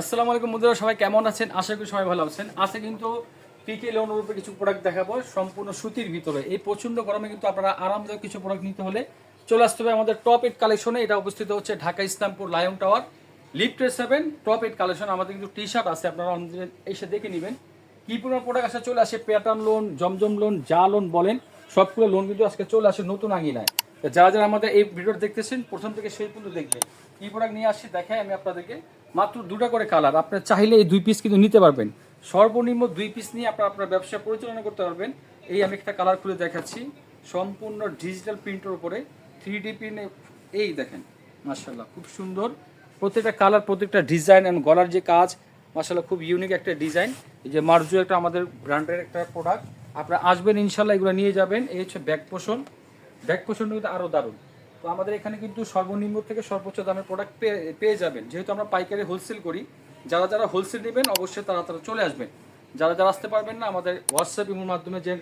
আসসালামু আলাইকুম বন্ধুরা, সবাই কেমন আছেন? আশা করি সবাই ভালো আছেন। আজকে কিন্তু পিকে লোনের উপরে কিছু প্রোডাক্ট দেখাবো, সম্পূর্ণ সুতির ভিতরে। এই প্রচণ্ড গরমে কিন্তু আপনারা আরামদায়ক কিছু প্রোডাক্ট নিতে হলে চলে আসতে হবে আমাদের টপ এইট কালেকশনে এটা অবস্থিত হচ্ছে ঢাকা ইসলামপুর লায়ন টাওয়ার লিফটের সেভেন টপ এইট কালেকশন আমাদের কিন্তু টি শার্ট আছে, আপনারা আমাদের এসে দেখে নেবেন। কি পরিমাণ প্রোডাক্ট আসে চলে আসে প্যাটার্ন লোন জমজম লোন যা লোন বলেন, সবগুলো লোন কিন্তু আজকে চলে আসে নতুন আঙিনায়। যারা যারা আমাদের এই ভিডিওটা দেখতেছেন, প্রথম থেকে সেই পর্যন্ত দেখবেন। কি প্রোডাক্ট নিয়ে আসছি, দেখাই আমি আপনাদেরকে। মাত্র দুটা করে কালার আপনার চাইলে এই দুই পিস কিন্তু নিতে পারবেন। সর্বনিম্ন দুই পিস নিয়ে আপনার আপনার ব্যবসা পরিচালনা করতে পারবেন। এই আমি একটা কালার খুলে দেখাচ্ছি। সম্পূর্ণ ডিজিটাল প্রিন্টের উপরে। থ্রি ডি প্রিন্ট এই দেখেন মার্শাল্লাহ খুব সুন্দর। প্রত্যেকটা কালার প্রত্যেকটা ডিজাইন এবং গলার যে কাজ মার্শাল্লাহ খুব ইউনিক একটা ডিজাইন এই যে মার্জু একটা আমাদের ব্র্যান্ডের একটা প্রোডাক্ট আপনারা আসবেন ইনশাল্লাহ এগুলো নিয়ে যাবেন। এই হচ্ছে ব্যাক পোষণ। ব্যাক পোষণ কিন্তু আরও দারুণ। তো আমাদের এখানে কিন্তু সর্বনিম্ন থেকে সর্বোচ্চ দামের প্রোডাক্ট পেয়ে পেয়ে যাবেন। যেহেতু আমরা পাইকারি হোলসেল করি, যারা যারা হোলসেল নেবেন, অবশ্যই তারা তারা চলে আসবেন। যারা যারা আসতে পারবেন না, আমাদের হোয়াটসঅ্যাপ ইমোর মাধ্যমে যে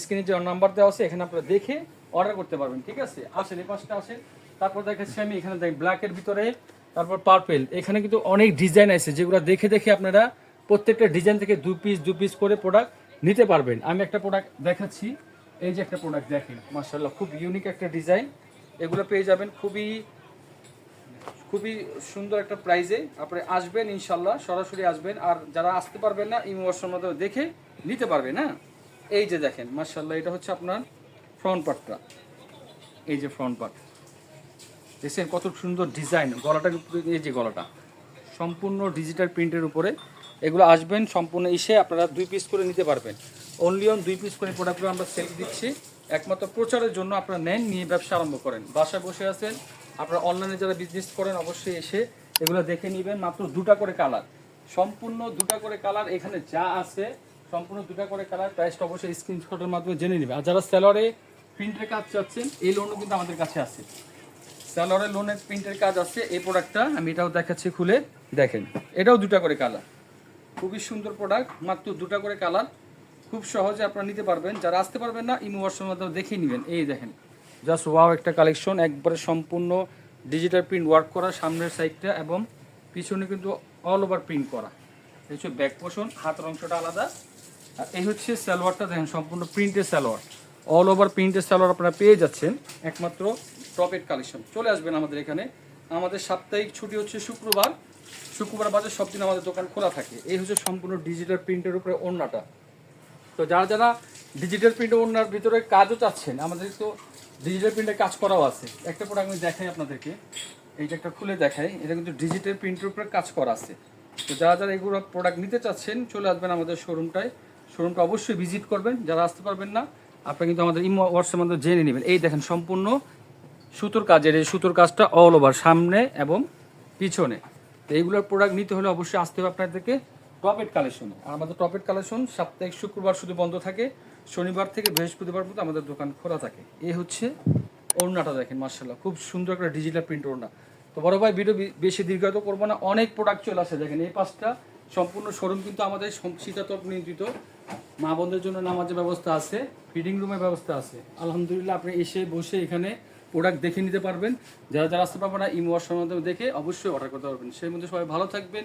স্ক্রিনে যে নাম্বার দেওয়া আছে, এখানে আপনারা দেখে অর্ডার করতে পারবেন, ঠিক আছে? আসেন, এই পাশটা আসেন। তারপর দেখাচ্ছি আমি, এখানে দেখি ব্ল্যাকের ভিতরে, তারপর পার্পেল এখানে কিন্তু অনেক ডিজাইন আছে, যেগুলো দেখে দেখে আপনারা প্রত্যেকটা ডিজাইন থেকে দু পিস দু পিস করে প্রোডাক্ট নিতে পারবেন। আমি একটা প্রোডাক্ট দেখাচ্ছি। এই যে একটা প্রোডাক্ট দেখেন মার্শাল্লাহ খুব ইউনিক একটা ডিজাইন এগুলো পেয়ে যাবেন খুবই খুবই সুন্দর একটা প্রাইজে আপনি আসবেন ইনশাল্লাহ সরাসরি আসবেন। আর যারা আসতে পারবেন না ইমোশন মাধ্যমে দেখে নিতে পারবেন হ্যাঁ? এই যে দেখেন মার্শাল্লাহ এটা হচ্ছে আপনার ফ্রন্ট পার্টটা এই যে ফ্রন্ট পার্ট দেখছেন কত সুন্দর ডিজাইন গলাটা এই যে গলাটা, সম্পূর্ণ ডিজিটাল প্রিন্টের উপরে। এগুলো আসবেন, সম্পূর্ণ এসে আপনারা দুই পিস করে নিতে পারবেন। অনলি অন দুই পিস করে প্রোডাক্টগুলো আমরা সেল দিচ্ছি। একমাত্র প্রচারের জন্য আপনারা নেন, নিয়ে ব্যবসা আরম্ভ করেন। বাসায় বসে আছেন, আপনারা অনলাইনে যারা বিজনেস করেন, অবশ্যই এসে এগুলো দেখে নেবেন। মাত্র দুটা করে কালার সম্পূর্ণ দুটা করে কালার এখানে যা আছে, সম্পূর্ণ দুটা করে কালার প্রাইসটা অবশ্যই স্ক্রিনশটের মাধ্যমে জেনে নেবে। আর যারা স্যালারে প্রিন্টের কাজ চাচ্ছেন, এই লোনও কিন্তু আমাদের কাছে আছে। স্যালোয়ারের লোনের প্রিন্টের কাজ আছে, এই প্রোডাক্টটা আমি এটাও দেখাচ্ছি খুলে। দেখেন, এটাও দুটা করে কালার খুবই সুন্দর প্রোডাক্ট মাত্র দুটা করে কালার খুব সহজে আপনারা নিতে পারবেন। যারা আসতে পারবেন না, ইমো মাধ্যমে দেখে নেবেন। এই দেখেন জাস্ট ওয়াও একটা কালেকশন একবারে সম্পূর্ণ ডিজিটাল প্রিন্ট ওয়ার্ক করা, সামনের সাইডটা এবং পিছনে কিন্তু অল ওভার প্রিন্ট করা। এই হচ্ছে ব্যাক পোষণ হাতের অংশটা আলাদা। আর এই হচ্ছে সালোয়ারটা, দেখেন, সম্পূর্ণ প্রিন্টের সালোয়ার। অল ওভার প্রিন্টের সালোয়ার আপনারা পেয়ে যাচ্ছেন, একমাত্র টপেট কালেকশন চলে আসবেন আমাদের এখানে। আমাদের সাপ্তাহিক ছুটি হচ্ছে শুক্রবার। শুক্রবার বাজার সব দিন আমাদের দোকান খোলা থাকে। এই হচ্ছে সম্পূর্ণ ডিজিটাল প্রিন্টের উপরে ওড়নাটা। তো যারা যারা ডিজিটাল প্রিন্টের ওড়নার ভিতরে কাজও চাচ্ছেন, আমাদের তো ডিজিটাল প্রিন্টের কাজ করাও আছে। একটা প্রোডাক্ট আমি দেখাই আপনাদেরকে। এইটা একটা খুলে দেখাই, এটা কিন্তু ডিজিটাল প্রিন্টের উপরে কাজ করা আছে। তো যারা যারা এগুলো প্রোডাক্ট নিতে চাচ্ছেন, চলে আসবেন আমাদের শোরুমটায় শোরুমটা অবশ্যই ভিজিট করবেন। যারা আসতে পারবেন না আপনি কিন্তু আমাদের ইমো হোয়াটসঅ্যাপের মাধ্যমে জেনে নেবেন। এই দেখেন সম্পূর্ণ সুতোর কাজের এই সুতোর কাজটা অল ওভার সামনে এবং পিছনে। তো এইগুলোর প্রোডাক্ট নিতে হলে অবশ্যই আসতে হবে আপনাদেরকে। টপেট কালেকশন আমাদের টপেট কালেকশন সাপ্তাহিক শুক্রবার শুধু বন্ধ থাকে, শনিবার থেকে বৃহস্পতিবার পর্যন্ত আমাদের দোকান খোলা থাকে। এ হচ্ছে ওড়নাটা দেখেন মার্শাল্লাহ খুব সুন্দর একটা ডিজিটাল প্রিন্ট ওড়না। তো বড় ভাই ভিডিও বেশি দীর্ঘায়িত করব না, অনেক প্রোডাক্ট চলে আসে দেখেন, এই পাঁচটা সম্পূর্ণ শোরুম কিন্তু আমাদের শীতাতপ নিয়ন্ত্রিত। মা বোনদের জন্য নামাজের ব্যবস্থা আছে ফিডিং রুমের ব্যবস্থা আছে। আলহামদুলিল্লাহ, আপনি এসে বসে এখানে প্রোডাক্ট দেখে নিতে পারবেন। যারা যারা আসতে পারবেন ইমো মাধ্যমে দেখে অবশ্যই অর্ডার করতে পারবেন। সেই মধ্যে সবাই ভালো থাকবেন।